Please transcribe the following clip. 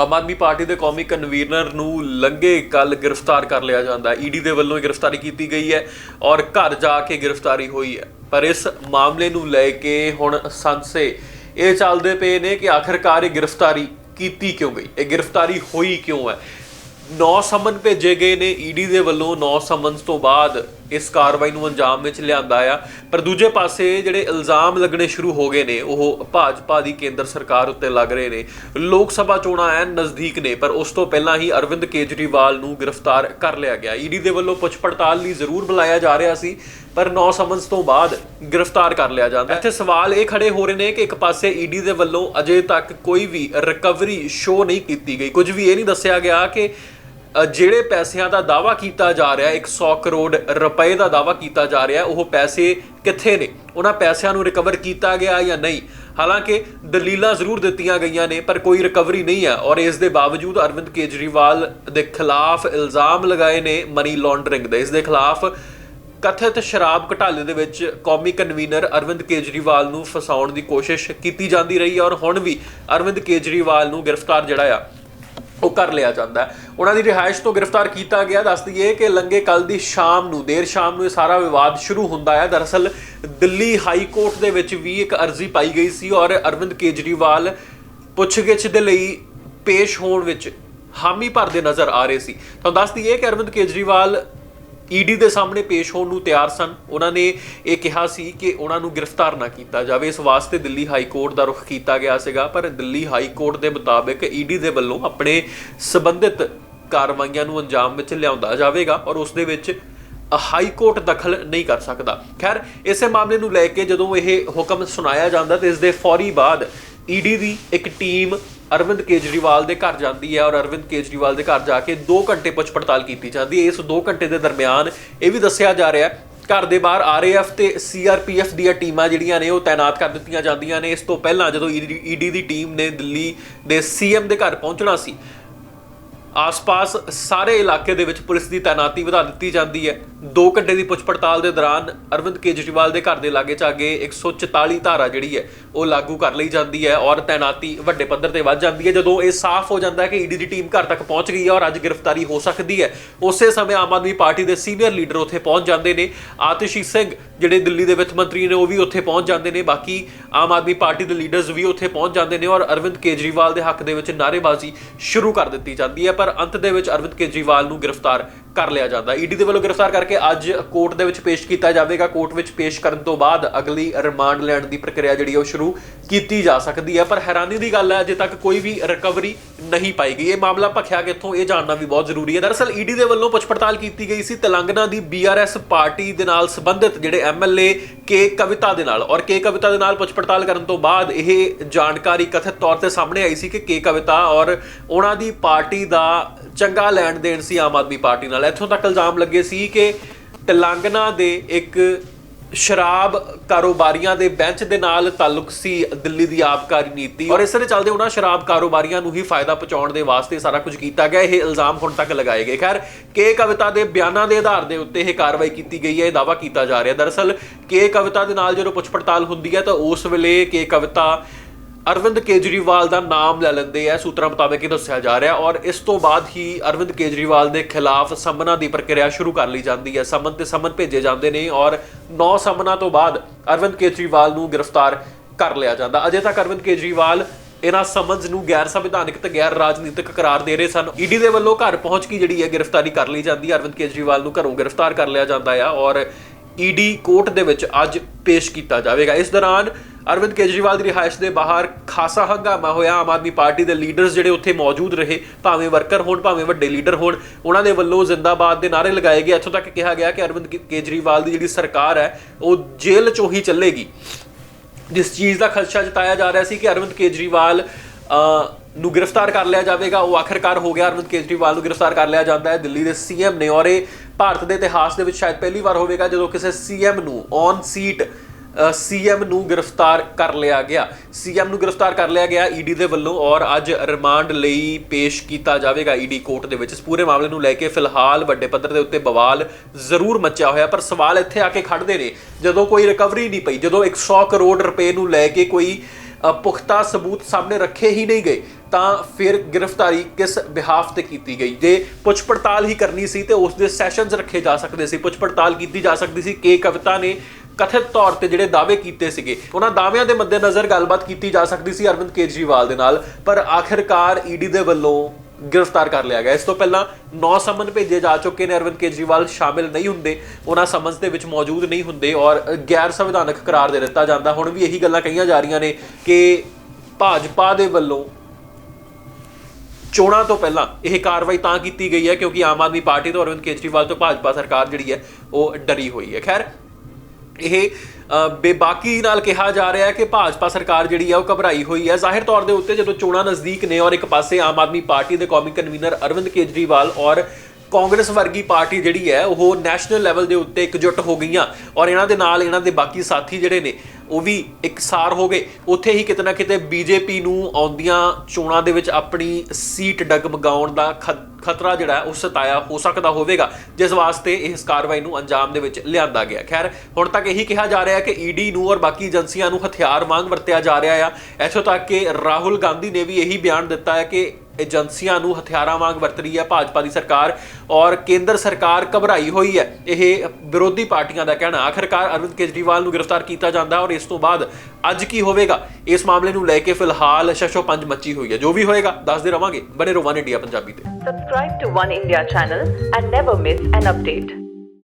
ਆਮ Aadmi party ਦੇ ਕੌਮੀ convener ਨੂੰ ਲੰਗੇ ਕੱਲ ਗ੍ਰਿਫਤਾਰ ਕਰ ਲਿਆ ਜਾਂਦਾ ਹੈ। ਈਡੀ ਦੇ ਵੱਲੋਂ ਗ੍ਰਿਫਤਾਰੀ ਕੀਤੀ ਗਈ ਹੈ ਔਰ ਘਰ ਜਾ ਕੇ ਗ੍ਰਿਫਤਾਰੀ ਹੋਈ ਹੈ। ਪਰ ਇਸ ਮਾਮਲੇ ਨੂੰ ਲੈ ਕੇ ਹੁਣ ਸੰਸੇ ਇਹ ਚੱਲਦੇ ਪਏ ਨੇ ਕਿ ਆਖਰਕਾਰ ਇਹ ਗ੍ਰਿਫਤਾਰੀ ਕੀਤੀ ਕਿਉਂ ਗਈ? ਇਹ ਗ੍ਰਿਫਤਾਰੀ ਹੋਈ ਕਿਉਂ ਹੈ? ਨੌ ਸਮਨ ਭੇਜੇ ਗਏ ਨੇ ਈਡੀ ਦੇ ਵੱਲੋਂ। ਨੌ ਸਮਨਸ ਤੋਂ ਬਾਅਦ ਇਸ ਕਾਰਵਾਈ ਨੂੰ ਅੰਜਾਮ ਵਿੱਚ ਲਿਆਂਦਾ ਆ। ਪਰ ਦੂਜੇ ਪਾਸੇ ਜਿਹੜੇ ਇਲਜ਼ਾਮ ਲੱਗਣੇ ਸ਼ੁਰੂ ਹੋ ਗਏ ਨੇ, ਉਹ ਭਾਜਪਾ ਦੀ ਕੇਂਦਰ ਸਰਕਾਰ ਉੱਤੇ ਲੱਗ ਰਹੇ ਨੇ। ਲੋਕ ਸਭਾ ਚੋਣਾਂ ਐ ਨਜ਼ਦੀਕ ਨੇ, ਪਰ ਉਸ ਤੋਂ ਪਹਿਲਾਂ ਹੀ ਅਰਵਿੰਦ ਕੇਜਰੀਵਾਲ ਨੂੰ ਗ੍ਰਿਫਤਾਰ ਕਰ ਲਿਆ ਗਿਆ। ਈਡੀ ਦੇ ਵੱਲੋਂ ਪੁੱਛ ਪੜਤਾਲ ਲਈ ਜ਼ਰੂਰ ਬੁਲਾਇਆ ਜਾ ਰਿਹਾ ਸੀ, ਪਰ 9 ਸਮਨਸ ਤੋਂ ਬਾਅਦ ਗ੍ਰਿਫਤਾਰ ਕਰ ਲਿਆ ਜਾਂਦਾ। ਇੱਥੇ ਸਵਾਲ ਇਹ ਖੜੇ ਹੋ ਰਹੇ ਨੇ ਕਿ ਇੱਕ ਪਾਸੇ ਈਡੀ ਦੇ ਵੱਲੋਂ ਅਜੇ ਤੱਕ ਕੋਈ ਵੀ ਰਿਕਵਰੀ ਸ਼ੋ ਨਹੀਂ ਕੀਤੀ ਗਈ। ਕੁਝ ਵੀ ਇਹ ਨਹੀਂ ਦੱਸਿਆ ਗਿਆ ਕਿ ਜਿਹੜੇ ਪੈਸਿਆਂ ਦਾ ਦਾਵਾ ਕੀਤਾ ਜਾ ਰਿਹਾ 100 ਕਰੋੜ ਰੁਪਏ ਦਾ ਦਾਵਾ ਕੀਤਾ ਜਾ ਰਿਹਾ, ਉਹ ਪੈਸੇ ਕਿੱਥੇ ਨੇ? ਉਹਨਾਂ ਪੈਸਿਆਂ ਨੂੰ ਰਿਕਵਰ ਕੀਤਾ ਗਿਆ ਜਾਂ ਨਹੀਂ? ਹਾਲਾਂਕਿ ਦਲੀਲਾਂ ਜ਼ਰੂਰ ਦਿੱਤੀਆਂ ਗਈਆਂ ਨੇ, ਪਰ ਕੋਈ ਰਿਕਵਰੀ ਨਹੀਂ ਹੈ ਔਰ ਇਸ ਦੇ ਬਾਵਜੂਦ ਅਰਵਿੰਦ ਕੇਜਰੀਵਾਲ ਦੇ ਖਿਲਾਫ ਇਲਜ਼ਾਮ ਲਗਾਏ ਨੇ ਮਨੀ ਲਾਂਡਰਿੰਗ ਦੇ। ਇਸ ਦੇ ਖਿਲਾਫ ਕਥਿਤ ਸ਼ਰਾਬ ਘਟਾਲੇ ਦੇ ਵਿੱਚ ਕੌਮੀ ਕਨਵੀਨਰ ਅਰਵਿੰਦ ਕੇਜਰੀਵਾਲ ਨੂੰ ਫਸਾਉਣ ਦੀ ਕੋਸ਼ਿਸ਼ ਕੀਤੀ ਜਾਂਦੀ ਰਹੀ ਹੈ ਔਰ ਹੁਣ ਵੀ ਅਰਵਿੰਦ ਕੇਜਰੀਵਾਲ ਨੂੰ ਗ੍ਰਿਫਤਾਰ ਜਿਹੜਾ ਆ ਉਹ ਕਰ ਲਿਆ ਜਾਂਦਾ ਉਹਨਾਂ ਦੀ ਰਿਹਾਇਸ਼ ਤੋਂ ਗ੍ਰਿਫਤਾਰ ਕੀਤਾ ਗਿਆ। ਦੱਸ ਦਈਏ ਕਿ ਲੰਗੇ ਕੱਲ ਦੀ ਸ਼ਾਮ ਨੂੰ, ਦੇਰ ਸ਼ਾਮ ਨੂੰ ਇਹ ਸਾਰਾ ਵਿਵਾਦ ਸ਼ੁਰੂ ਹੁੰਦਾ ਹੈ। ਦਰਅਸਲ ਦਿੱਲੀ ਹਾਈ ਕੋਰਟ ਦੇ ਵਿੱਚ ਵੀ ਇੱਕ ਅਰਜ਼ੀ ਪਾਈ ਗਈ ਸੀ ਔਰ ਅਰਵਿੰਦ ਕੇਜਰੀਵਾਲ ਪੁੱਛਗਿੱਛ ਦੇ ਲਈ ਪੇਸ਼ ਹੋਣ ਵਿੱਚ ਹਾਮੀ ਭਰਦੇ ਨਜ਼ਰ ਆ ਰਹੇ ਸੀ। ਤਾਂ ਦੱਸ ਦਈਏ ਕਿ ਅਰਵਿੰਦ ਕੇਜਰੀਵਾਲ ਈਡੀ ਦੇ ਸਾਹਮਣੇ ਪੇਸ਼ ਹੋਣ ਨੂੰ ਤਿਆਰ ਸਨ। ਉਹਨਾਂ ਨੇ ਇਹ ਕਿਹਾ ਸੀ ਕਿ ਉਹਨਾਂ ਨੂੰ ਗ੍ਰਿਫਤਾਰ ਨਾ ਕੀਤਾ ਜਾਵੇ। ਇਸ ਵਾਸਤੇ ਦਿੱਲੀ ਹਾਈ ਕੋਰਟ ਦਾ ਰੁਖ ਕੀਤਾ ਗਿਆ ਸੀਗਾ, ਪਰ ਦਿੱਲੀ ਹਾਈ ਕੋਰਟ ਦੇ ਮੁਤਾਬਕ ਈਡੀ ਦੇ ਵੱਲੋਂ ਆਪਣੇ ਸਬੰਧਿਤ ਕਾਰਵਾਈਆਂ ਨੂੰ ਅੰਜਾਮ ਵਿੱਚ ਲਿਆਉਂਦਾ ਜਾਵੇਗਾ ਔਰ ਉਸ ਦੇ ਵਿੱਚ ਹਾਈ ਕੋਰਟ ਦਖਲ ਨਹੀਂ ਕਰ ਸਕਦਾ। ਖੈਰ, ਇਸੇ ਮਾਮਲੇ ਨੂੰ ਲੈ ਕੇ ਜਦੋਂ ਇਹ ਹੁਕਮ ਸੁਣਾਇਆ ਜਾਂਦਾ ਤੇ ਇਸ ਦੇ ਫੌਰੀ ਬਾਅਦ ਈਡੀ ਦੀ ਇੱਕ ਟੀਮ ਅਰਵਿੰਦ ਕੇਜਰੀਵਾਲ ਦੇ ਘਰ ਜਾਂਦੀ ਹੈ ਔਰ ਅਰਵਿੰਦ ਕੇਜਰੀਵਾਲ ਦੇ ਘਰ ਜਾ ਕੇ 2 ਘੰਟੇ ਪੁੱਛ ਪੜਤਾਲ ਕੀਤੀ ਜਾਂਦੀ ਹੈ। ਇਸ 2 ਘੰਟੇ ਦੇ ਦਰਮਿਆਨ ਇਹ ਵੀ ਦੱਸਿਆ ਜਾ ਰਿਹਾ ਹੈ, ਘਰ ਦੇ ਬਾਹਰ ਆਰਏਐਫ ਤੇ ਸੀਆਰਪੀਐਫ ਦੀਆਂ ਟੀਮਾਂ ਜਿਹੜੀਆਂ ਨੇ ਉਹ ਤਾਇਨਾਤ ਕਰ ਦਿੱਤੀਆਂ ਜਾਂਦੀਆਂ ਨੇ। ਇਸ ਤੋਂ ਪਹਿਲਾਂ ਜਦੋਂ ਈਡੀ ਦੀ ਟੀਮ ਨੇ ਦਿੱਲੀ ਦੇ ਸੀਐਮ ਦੇ ਘਰ ਪਹੁੰਚਣਾ ਸੀ, ਆਸ-ਪਾਸ ਸਾਰੇ ਇਲਾਕੇ ਦੇ ਵਿੱਚ ਪੁਲਿਸ ਦੀ ਤਾਇਨਾਤੀ ਵਧਾ ਦਿੱਤੀ ਜਾਂਦੀ ਹੈ। ਦੋ ਘੰਟੇ ਦੀ ਪੁੱਛ ਪੜਤਾਲ ਦੇ ਦੌਰਾਨ ਅਰਵਿੰਦ ਕੇਜਰੀਵਾਲ ਦੇ ਘਰ ਦੇ ਲਾਗੇ ਚਾਗੇ 144 ਧਾਰਾ ਜਿਹੜੀ ਹੈ, ਉਹ ਲਾਗੂ ਕਰ ਲਈ ਜਾਂਦੀ ਹੈ ਔਰ ਤਾਇਨਾਤੀ ਵੱਡੇ ਪੱਧਰ ਤੇ ਵੱਧ ਜਾਂਦੀ ਹੈ। ਜਦੋਂ ਇਹ ਸਾਫ਼ ਹੋ ਜਾਂਦਾ ਹੈ ਕਿ ਈਡੀ ਦੀ ਟੀਮ ਘਰ ਤੱਕ ਪਹੁੰਚ ਗਈ ਹੈ ਔਰ ਅੱਜ ਗ੍ਰਿਫਤਾਰੀ ਹੋ ਸਕਦੀ ਹੈ, ਉਸੇ ਸਮੇਂ ਆਮ ਆਦਮੀ ਪਾਰਟੀ ਦੇ ਸੀਨੀਅਰ ਲੀਡਰ ਉੱਥੇ ਪਹੁੰਚ ਜਾਂਦੇ ਨੇ। ਆਤਿਸ਼ੀ ਸਿੰਘ ਜਿਹੜੇ ਦਿੱਲੀ ਦੇ ਵਿੱਤ ਮੰਤਰੀ ਨੇ, ਉਹ ਵੀ ਉੱਥੇ ਪਹੁੰਚ ਜਾਂਦੇ ਨੇ। ਬਾਕੀ ਆਮ ਆਦਮੀ ਪਾਰਟੀ ਦੇ ਲੀਡਰਸ ਵੀ ਉੱਥੇ ਪਹੁੰਚ ਜਾਂਦੇ ਨੇ ਔਰ ਅਰਵਿੰਦ ਕੇਜਰੀਵਾਲ ਦੇ ਹੱਕ ਦੇ ਵਿੱਚ ਨਾਅਰੇਬਾਜ਼ੀ ਸ਼ੁਰੂ ਕਰ ਦਿੱਤੀ ਜਾਂਦੀ ਹੈ। ਪਰ ਅੰਤ ਦੇ ਵਿੱਚ ਅਰਵਿੰਦ ਕੇਜਰੀਵਾਲ ਨੂੰ ਗ੍ਰਿਫਤਾਰ ਕਰ ਲਿਆ ਜਾਂਦਾ। ਈਡੀ ਦੇ ਵੱਲੋਂ ਗ੍ਰਿਫਤਾਰ ਕਰਕੇ ਅੱਜ ਕੋਰਟ ਦੇ ਵਿੱਚ ਪੇਸ਼ ਕੀਤਾ ਜਾਵੇਗਾ। ਕੋਰਟ ਵਿੱਚ ਪੇਸ਼ ਕਰਨ ਤੋਂ ਬਾਅਦ ਅਗਲੀ ਰਿਮਾਂਡ ਲੈਣ ਦੀ ਪ੍ਰਕਿਰਿਆ ਜਿਹੜੀ ਹੈ ਉਹ ਸ਼ੁਰੂ ਕੀਤੀ ਜਾ ਸਕਦੀ ਹੈ। ਪਰ ਹੈਰਾਨੀ ਦੀ ਗੱਲ ਹੈ, ਅਜੇ ਤੱਕ ਕੋਈ ਵੀ ਰਿਕਵਰੀ ਨਹੀਂ ਪਾਈ ਗਈ। ਇਹ ਮਾਮਲਾ ਭਖਿਆ ਕਿੱਥੋਂ? ਇਹ ਜਾਣਨਾ ਵੀ ਬਹੁਤ ਜ਼ਰੂਰੀ ਹੈ। ਦਰਅਸਲ ਈਡੀ ਦੇ ਵੱਲੋਂ ਪੁੱਛ ਪੜਤਾਲ ਕੀਤੀ ਗਈ ਸੀ ਤੇਲੰਗਨਾ ਦੀ ਬੀਆਰਐਸ ਪਾਰਟੀ ਦੇ ਨਾਲ ਸੰਬੰਧਿਤ ਜਿਹੜੇ ਐਮਐਲਏ ਕੇ ਕਵਿਤਾ ਦੇ ਨਾਲ। ਔਰ ਕੇ ਕਵਿਤਾ ਦੇ ਨਾਲ ਪੁੱਛ ਪੜਤਾਲ ਕਰਨ ਤੋਂ ਬਾਅਦ ਇਹ ਜਾਣਕਾਰੀ ਕਥਿਤ ਤੌਰ ਤੇ ਸਾਹਮਣੇ ਆਈ ਸੀ ਕਿ ਕੇ ਕਵਿਤਾ ਔਰ ਉਹਨਾਂ ਦੀ ਪਾਰਟੀ ਦਾ ਚੰਗਾ ਲੈਣ ਦੇਣ ਸੀ ਆਮ ਆਦਮੀ ਪਾਰਟੀ ਨਾਲ। ਇੱਥੋਂ ਤੱਕ ਇਲਜ਼ਾਮ ਲੱਗੇ ਸੀ ਕਿ ਤੇਲੰਗਨਾ ਦੇ ਇੱਕ ਸ਼ਰਾਬ ਕਾਰੋਬਾਰੀਆਂ ਦੇ ਬੈਂਚ ਦੇ ਨਾਲ ਤਾਲੁਕ ਸੀ ਦਿੱਲੀ ਦੀ ਆਬਕਾਰੀ ਨੀਤੀ ਔਰ ਇਸ ਦੇ ਚੱਲਦੇ ਉਹਨਾਂ ਸ਼ਰਾਬ ਕਾਰੋਬਾਰੀਆਂ ਨੂੰ ਹੀ ਫਾਇਦਾ ਪਹੁੰਚਾਉਣ ਦੇ ਵਾਸਤੇ ਸਾਰਾ ਕੁਝ ਕੀਤਾ ਗਿਆ। ਇਹ ਇਲਜ਼ਾਮ ਹੁਣ ਤੱਕ ਲਗਾਏ ਗਏ। ਖੈਰ, ਕੇ ਕਵਿਤਾ ਦੇ ਬਿਆਨਾਂ ਦੇ ਆਧਾਰ ਦੇ ਉੱਤੇ ਇਹ ਕਾਰਵਾਈ ਕੀਤੀ ਗਈ ਹੈ। ਇਹ ਦਾਵਾ ਕੀਤਾ ਜਾ ਰਿਹਾ। ਦਰਅਸਲ, ਕੇ ਕਵਿਤਾ ਦੇ ਨਾਲ ਜਦੋਂ ਪੁੱਛ ਪੜਤਾਲ ਹੁੰਦੀ ਹੈ ਤਾਂ ਉਸ ਵੇਲੇ ਕੇ ਕਵਿਤਾ ਅਰਵਿੰਦ ਕੇਜਰੀਵਾਲ ਦਾ ਨਾਮ ਲੈ ਲੈਂਦੇ ਆ, ਸੂਤਰਾਂ ਮੁਤਾਬਕ ਇਹ ਦੱਸਿਆ ਜਾ ਰਿਹਾ ਔਰ ਇਸ ਤੋਂ ਬਾਅਦ ਹੀ ਅਰਵਿੰਦ ਕੇਜਰੀਵਾਲ ਦੇ ਖਿਲਾਫ ਸਮਨਾਂ ਦੀ ਪ੍ਰਕਿਰਿਆ ਸ਼ੁਰੂ ਕਰ ਲਈ ਜਾਂਦੀ ਹੈ। ਸਮਨ ਤੇ ਸਮਨ ਭੇਜੇ ਜਾਂਦੇ ਨੇ ਔਰ 9 ਸਮਨਾਂ ਤੋਂ ਬਾਅਦ ਅਰਵਿੰਦ ਕੇਜਰੀਵਾਲ ਨੂੰ ਗ੍ਰਿਫਤਾਰ ਕਰ ਲਿਆ ਜਾਂਦਾ। ਅਜੇ ਤੱਕ ਅਰਵਿੰਦ ਕੇਜਰੀਵਾਲ ਇਹਨਾਂ ਸਮਨਸ ਨੂੰ ਗੈਰ ਸੰਵਿਧਾਨਿਕ ਤੇ ਗੈਰ ਰਾਜਨੀਤਿਕ ਕਰਾਰ ਦੇ ਰਹੇ ਸਨ। ਈਡੀ ਦੇ ਵੱਲੋਂ ਘਰ ਪਹੁੰਚ ਕੇ ਜਿਹੜੀ ਹੈ ਗ੍ਰਿਫਤਾਰੀ ਕਰ ਲਈ ਜਾਂਦੀ ਹੈ। ਅਰਵਿੰਦ ਕੇਜਰੀਵਾਲ ਨੂੰ ਘਰੋਂ ਗ੍ਰਿਫਤਾਰ ਕਰ ਲਿਆ ਜਾਂਦਾ ਆ ਔਰ ਈਡੀ ਕੋਰਟ ਦੇ ਵਿੱਚ ਅੱਜ ਪੇਸ਼ ਕੀਤਾ ਜਾਵੇਗਾ। ਇਸ ਦੌਰਾਨ ਅਰਵਿੰਦ ਕੇਜਰੀਵਾਲ ਦੀ ਰਿਹਾਇਸ਼ ਦੇ ਬਾਹਰ ਖਾਸਾ ਹੰਗਾਮਾ ਹੋਇਆ। ਆਮ ਆਦਮੀ ਪਾਰਟੀ ਦੇ ਲੀਡਰਸ ਜਿਹੜੇ ਉੱਥੇ ਮੌਜੂਦ ਰਹੇ, ਭਾਵੇਂ ਵਰਕਰ ਹੋਣ, ਭਾਵੇਂ ਵੱਡੇ ਲੀਡਰ ਹੋਣ, ਉਹਨਾਂ ਦੇ ਵੱਲੋਂ ਜ਼ਿੰਦਾਬਾਦ ਦੇ ਨਾਰੇ ਲਗਾਏ ਗਏ। ਇੱਥੋਂ ਤੱਕ ਕਿਹਾ ਗਿਆ ਕਿ ਅਰਵਿੰਦ ਕੇਜਰੀਵਾਲ ਦੀ ਜਿਹੜੀ ਸਰਕਾਰ ਹੈ, ਉਹ ਜੇਲ੍ਹ ਚੋਂ ਹੀ ਚੱਲੇਗੀ। ਜਿਸ ਚੀਜ਼ ਦਾ ਖਦਸ਼ਾ ਜਤਾਇਆ ਜਾ ਰਿਹਾ ਸੀ ਕਿ ਅਰਵਿੰਦ ਕੇਜਰੀਵਾਲ ਨੂੰ ਗ੍ਰਿਫਤਾਰ ਕਰ ਲਿਆ ਜਾਵੇਗਾ, ਉਹ ਆਖਰਕਾਰ ਹੋ ਗਿਆ। ਅਰਵਿੰਦ ਕੇਜਰੀਵਾਲ ਨੂੰ ਗ੍ਰਿਫਤਾਰ ਕਰ ਲਿਆ ਜਾਂਦਾ ਹੈ। ਦਿੱਲੀ ਦੇ ਸੀਐਮ ਨੇ ਔਰ ਇਹ ਭਾਰਤ ਦੇ ਇਤਿਹਾਸ ਦੇ ਵਿੱਚ ਸ਼ਾਇਦ ਪਹਿਲੀ ਵਾਰ ਹੋਵੇਗਾ ਜਦੋਂ ਕਿਸੇ ਸੀਐਮ ਨੂੰ ਔਨ ਸੀਟ ਸੀਐਮ ਨੂੰ ਗ੍ਰਿਫਤਾਰ ਕਰ ਲਿਆ ਗਿਆ। ਸੀਐਮ ਨੂੰ ਗ੍ਰਿਫਤਾਰ ਕਰ ਲਿਆ ਗਿਆ ਈਡੀ ਦੇ ਵੱਲੋਂ ਔਰ ਅੱਜ ਰਿਮਾਂਡ ਲਈ ਪੇਸ਼ ਕੀਤਾ ਜਾਵੇਗਾ ਈਡੀ ਕੋਰਟ ਦੇ ਵਿੱਚ। ਇਸ ਪੂਰੇ ਮਾਮਲੇ ਨੂੰ ਲੈ ਕੇ ਫਿਲਹਾਲ ਵੱਡੇ ਪੱਧਰ ਦੇ ਉੱਤੇ ਬਵਾਲ ਜ਼ਰੂਰ ਮੱਚਿਆ ਹੋਇਆ, ਪਰ ਸਵਾਲ ਇੱਥੇ ਆ ਕੇ ਖੜਦੇ ਨੇ, ਜਦੋਂ ਕੋਈ ਰਿਕਵਰੀ ਨਹੀਂ ਪਈ, ਜਦੋਂ 100 ਕਰੋੜ ਰੁਪਏ ਨੂੰ ਲੈ ਕੇ ਕੋਈ ਪੁਖਤਾ ਸਬੂਤ ਸਾਹਮਣੇ ਰੱਖੇ ਹੀ ਨਹੀਂ ਗਏ, ਤਾਂ ਫਿਰ ਗ੍ਰਿਫਤਾਰੀ ਕਿਸ ਬਿਹਾਫ ਤੇ ਕੀਤੀ ਗਈ? ਜੇ ਪੁੱਛ ਪੜਤਾਲ ਹੀ ਕਰਨੀ ਸੀ ਤੇ ਉਸ ਦੇ ਸੈਸ਼ਨਸ ਰੱਖੇ ਜਾ ਸਕਦੇ ਸੀ ਪੁੱਛ ਪੜਤਾਲ ਕੀਤੀ ਜਾ ਸਕਦੀ ਸੀ, ਕਿ ਕਵਿਤਾ ਨੇ ਕਥਿਤ ਤੌਰ ਤੇ ਜਿਹੜੇ ਦਾਅਵੇ ਕੀਤੇ ਸੀਗੇ, ਉਹਨਾਂ ਦਾਅਵਿਆਂ ਦੇ ਮੱਦੇਨਜ਼ਰ ਗੱਲਬਾਤ ਕੀਤੀ ਜਾ ਸਕਦੀ ਸੀ ਅਰਵਿੰਦ ਕੇਜਰੀਵਾਲ ਦੇ ਨਾਲ, ਪਰ ਆਖਿਰਕਾਰ ਈਡੀ ਦੇ ਵੱਲੋਂ ਗ੍ਰਿਫਤਾਰ ਕਰ ਲਿਆ ਗਿਆ। ਇਸ ਤੋਂ ਪਹਿਲਾਂ 9 ਸਮਨ ਭੇਜੇ ਜਾ ਚੁੱਕੇ ਨੇ, ਅਰਵਿੰਦ ਕੇਜਰੀਵਾਲ ਸ਼ਾਮਿਲ ਨਹੀਂ ਹੁੰਦੇ, ਉਹਨਾਂ ਸਮਨਸ ਦੇ ਵਿੱਚ ਮੌਜੂਦ ਨਹੀਂ ਹੁੰਦੇ ਔਰ ਗੈਰ ਸੰਵਿਧਾਨਕ ਕਰਾਰ ਦੇ ਦਿੱਤਾ ਜਾਂਦਾ। ਹੁਣ ਵੀ ਇਹੀ ਗੱਲਾਂ ਕਹੀਆਂ ਜਾ ਰਹੀਆਂ ਨੇ ਕਿ ਭਾਜਪਾ ਦੇ ਵੱਲੋਂ ਚੋਣਾਂ ਤੋਂ ਪਹਿਲਾਂ ਇਹ ਕਾਰਵਾਈ ਤਾਂ ਕੀਤੀ ਗਈ ਹੈ ਕਿਉਂਕਿ ਆਮ ਆਦਮੀ ਪਾਰਟੀ ਤੋਂ ਅਰਵਿੰਦ ਕੇਜਰੀਵਾਲ ਤੋਂ ਭਾਜਪਾ ਸਰਕਾਰ ਜਿਹੜੀ ਹੈ, ਉਹ ਡਰੀ ਹੋਈ ਹੈ। ਖੈਰ ਇਹ ਬੇਬਾਕੀ ਨਾਲ ਕਿਹਾ ਜਾ ਰਿਹਾ ਹੈ ਕਿ ਭਾਜਪਾ ਸਰਕਾਰ ਜਿਹੜੀ ਹੈ ਉਹ ਘਬਰਾਈ ਹੋਈ ਹੈ। ਜ਼ਾਹਿਰ ਤੌਰ ਦੇ ਉੱਤੇ ਜਦੋਂ ਚੋਣਾਂ ਨਜ਼ਦੀਕ ਨੇ ਔਰ ਇੱਕ ਪਾਸੇ ਆਮ ਆਦਮੀ ਪਾਰਟੀ ਦੇ ਕੌਮੀ ਕਨਵੀਨਰ ਅਰਵਿੰਦ ਕੇਜਰੀਵਾਲ ਔਰ ਕਾਂਗਰਸ ਵਰਗੀ ਪਾਰਟੀ ਜਿਹੜੀ ਹੈ, ਉਹ ਨੈਸ਼ਨਲ ਲੈਵਲ ਦੇ ਉੱਤੇ ਇਕਜੁੱਟ ਹੋ ਗਈਆਂ ਔਰ ਇਹਨਾਂ ਦੇ ਨਾਲ ਇਹਨਾਂ ਦੇ ਬਾਕੀ ਸਾਥੀ ਜਿਹੜੇ ਨੇ ਉਹ ਵੀ ਇਕਸਾਰ ਹੋ ਗਏ। ਉੱਥੇ ਹੀ ਕਿਤੇ ਨਾ ਕਿਤੇ ਬੀਜੇਪੀ ਨੂੰ ਆਉਂਦੀਆਂ ਚੋਣਾਂ ਦੇ ਵਿੱਚ ਆਪਣੀ ਸੀਟ ਡਗਮਗਾਉਣ ਦਾ ਖ- ਖਤਰਾ ਜਿਹੜਾ ਉਹ ਸਤਾਇਆ ਹੋ ਸਕਦਾ ਹੋਵੇਗਾ, ਜਿਸ ਵਾਸਤੇ ਇਸ ਕਾਰਵਾਈ ਨੂੰ ਅੰਜਾਮ ਦੇ ਵਿੱਚ ਲਿਆਂਦਾ ਗਿਆ। ਖੈਰ, ਹੁਣ ਤੱਕ ਇਹੀ ਕਿਹਾ ਜਾ ਰਿਹਾ ਹੈ ਕਿ ਈਡੀ ਨੂੰ ਔਰ ਬਾਕੀ ਏਜੰਸੀਆਂ ਨੂੰ ਹਥਿਆਰ ਵਾਂਗ ਵਰਤਿਆ ਜਾ ਰਿਹਾ ਆ। ਇੱਥੋਂ ਤੱਕ ਕਿ ਰਾਹੁਲ ਗਾਂਧੀ ਨੇ ਵੀ ਇਹੀ ਬਿਆਨ ਦਿੱਤਾ ਹੈ ਕਿ ਏਜੰਸੀਆਂ ਨੂੰ ਹਥਿਆਰਾਂ ਵਾਂਗ ਵਰਤ ਰਹੀ ਹੈ ਭਾਜਪਾ ਦੀ ਸਰਕਾਰ। ਔਰ ਕੇਂਦਰ ਸਰਕਾਰ ਘਬਰਾਈ ਹੋਈ ਹੈ। ਇਹ ਵਿਰੋਧੀ ਪਾਰਟੀਆਂ ਦਾ ਕਹਿਣਾ। ਆਖਰਕਾਰ ਅਰਵਿੰਦ ਕੇਜਰੀਵਾਲ ਨੂੰ ਗ੍ਰਿਫਤਾਰ ਕੀਤਾ ਜਾਂਦਾ ਔਰ ਇਸ ਤੋਂ ਬਾਅਦ ਅੱਜ ਕੀ ਹੋਵੇਗਾ? ਇਸ ਮਾਮਲੇ ਨੂੰ ਲੈ ਕੇ ਫਿਲਹਾਲ ਸ਼ਸ਼ੋ ਪੰਜ ਮੱਚੀ ਹੋਈ ਹੈ। ਜੋ ਵੀ ਹੋਏਗਾ, ਦੱਸਦੇ ਰਵਾਂਗੇ। ਬਣੇ ਰਹੋ ਵਨ ਇੰਡੀਆ ਪੰਜਾਬੀ ਤੇ। Subscribe to One India channel and never miss an update.